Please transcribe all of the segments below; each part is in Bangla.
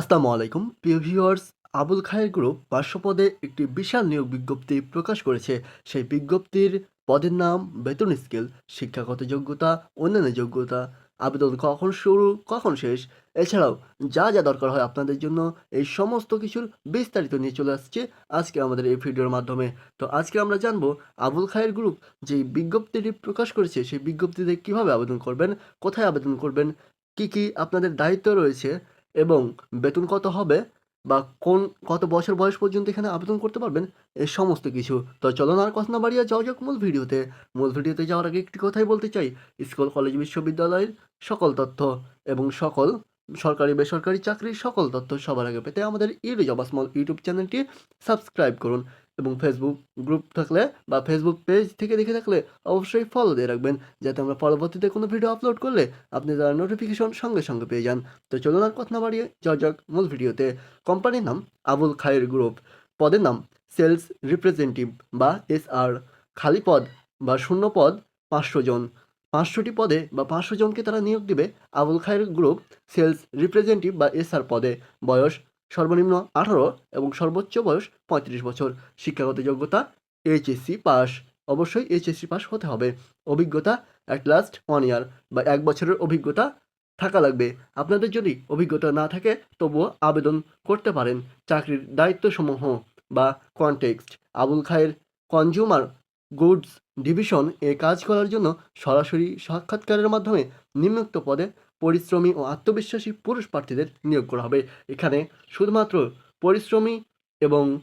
আসসালামু আলাইকুম। প্রিয় ভিউয়ার্স, আবুল খায়ের গ্রুপ পাঁচশো পদে একটি বিশাল নিয়োগ বিজ্ঞপ্তি প্রকাশ করেছে। সেই বিজ্ঞপ্তির পদের নাম বেতন স্কেল, শিক্ষাগত যোগ্যতা, অন্যান্য যোগ্যতা। আবেদন কখন শুরু, কখন শেষ? এছাড়াও যা যা দরকার হয় আপনাদের জন্য এই সমস্ত কিছুর বিস্তারিত নিয়ে চলে আসছে আজকে আমাদের এই ভিডিওর মাধ্যমে। তো আজকে আমরা জানব আবুল খায়ের গ্রুপ যে বিজ্ঞপ্তিটি প্রকাশ করেছে, সেই বিজ্ঞপ্তিতে কীভাবে আবেদন করবেন, কোথায় আবেদন করবেন, কি কি আপনাদের দায়িত্ব রয়েছে এবং বেতন কত হবে বা কোন কত বছর বয়স পর্যন্ত এখানে আবেদন করতে পারবেন, এ সমস্ত কিছু। তো চলুন আর কথা না বাড়িয়ে যাওয়া যাক মূল ভিডিওতে। মূল ভিডিওতে যাওয়ার আগে একটি কথাই বলতে চাই, স্কুল, কলেজ, বিশ্ববিদ্যালয়ের সকল তথ্য এবং সকল সরকারি, বেসরকারি চাকরির সকল তথ্য সবার আগে পেতে আমাদের ইউটিউব স্মল ইউটিউব চ্যানেলটি সাবস্ক্রাইব করুন। এবং ফেসবুক গ্রুপ থাকলে বা ফেসবুক পেজ থেকে দেখে থাকলে অবশ্যই ফলো দিয়ে রাখবেন, যাতে আমরা পরবর্তীতে কোনো ভিডিও আপলোড করলে আপনি তার নোটিফিকেশন সঙ্গে সঙ্গে পেয়ে যান। তো চলুন আর কথা না বাড়িয়ে যাক মূল ভিডিওতে কোম্পানির নাম আবুল খায়ের গ্রুপ পদের নাম সেলস রিপ্রেজেন্টেটিভ বা এস আর খালি পদ বা শূন্য পদ পাঁচশো জন। পাঁচশোটি পদে বা পাঁচশো জনকে তারা নিয়োগ দিবে Abul Khayer group sales representative বা এস আর পদে। বয়স সর্বনিম্ন আঠারো এবং সর্বোচ্চ বয়স পঁয়ত্রিশ বছর। শিক্ষাগত যোগ্যতা এইচএসসি পাস। অবশ্যই এইচএসসি পাস হতে হবে। অভিজ্ঞতা অ্যাট লাস্ট ওয়ান ইয়ার বা এক বছরের অভিজ্ঞতা থাকা লাগবে। আপনাদের যদি অভিজ্ঞতা না থাকে, তবুও আবেদন করতে পারেন। চাকরির দায়িত্বসমূহ বা context Abul Khayer consumer goods division এ কাজ করার জন্য সরাসরি সাক্ষাৎকারের মাধ্যমে নিম্নোক্ত পদে পরিশ্রমী ও আত্মবিশ্বাসী পুরুষ প্রার্থীদের নিয়োগ করা হবে। এখানে শুধুমাত্র পরিশ্রমী এবং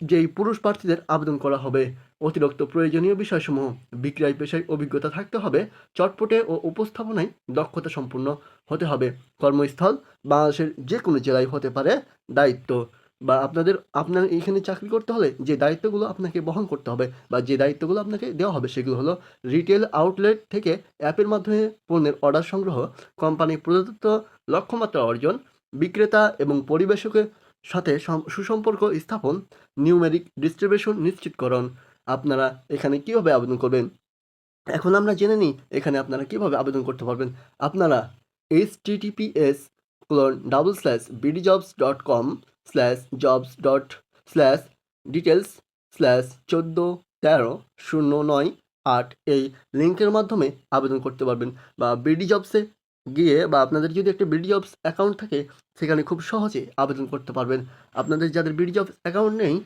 যেই পুরুষ প্রার্থীদের আবেদন করা হবে, অতিরিক্ত প্রয়োজনীয় বিষয়সমূহ, বিক্রয় পেশায় অভিজ্ঞতা থাকতে হবে, চটপটে ও উপস্থাপনায় দক্ষতা সম্পূর্ণ হতে হবে। কর্মস্থল বাংলাদেশের যে কোনো জেলায় হতে পারে দায়িত্ব। বা আপনাদের, আপনার এইখানে চাকরি করতে হলে যে দায়িত্বগুলো আপনাকে বহন করতে হবে বা যে দায়িত্বগুলো আপনাকে দেওয়া হবে সেগুলো হলো রিটেল আউটলেট থেকে অ্যাপের মাধ্যমে পণ্যের অর্ডার সংগ্রহ কোম্পানি প্রদত্ত লক্ষ্যমাত্রা অর্জন, বিক্রেতা এবং পরিবেশকের সাথে সুসম্পর্ক স্থাপন নিউমেরিক ডিস্ট্রিবিউশন নিশ্চিতকরণ। আপনারা এখানে কীভাবে আবেদন করবেন? এখন আমরা জেনে নিই এখানে আপনারা কীভাবে আবেদন করতে পারবেন। আপনারা H TTPS colon double slash BD jobs dot com slash jobs dot slash details slash চোদ্দ তেরো শূন্য নয় আট এই লিঙ্কের মাধ্যমে আবেদন করতে পারবেন। বা বিডি জবসে গিয়ে বা আপনাদের যদি একটা বিডি জবস অ্যাকাউন্ট থাকে, সেখানে খুব সহজে আবেদন করতে পারবেন। আপনাদের যাদের বিডি জবস অ্যাকাউন্ট নেই,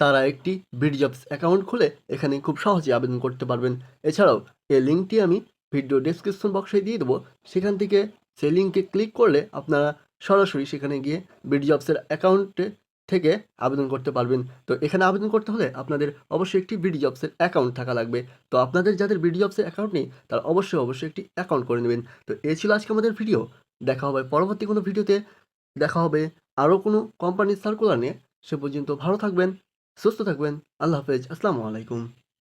তারা একটি বিডি জবস অ্যাকাউন্ট খুলে এখানে খুব সহজে আবেদন করতে পারবেন। এছাড়াও এই লিঙ্কটি আমি ভিডিও ডেসক্রিপশন বক্সে দিয়ে দেবো। সেখান থেকে সেই লিঙ্কে ক্লিক করলে আপনারা সরাসরি সেখানে গিয়ে বিডি জবসের অ্যাকাউন্টে থেকে আবেদন করতে পারবেন। তো এখানে আবেদন করতে হলে আপনাদের অবশ্যই একটি বিডি জবসের অ্যাকাউন্ট থাকা লাগবে। তো আপনাদের যাদের বিডি জবসের অ্যাকাউন্ট নেই, তারা অবশ্যই অবশ্যই একটি অ্যাকাউন্ট করে নেবেন। তো এ ছিল আজকে আমাদের ভিডিও দেখা হবে পরবর্তী কোনো ভিডিওতে দেখা হবে আরও কোনো কোম্পানির সার্কুলার নিয়ে। সে পর্যন্ত ভালো থাকবেন, সুস্থ থাকবেন। আল্লাহ হাফেজ। আসসালামু আলাইকুম।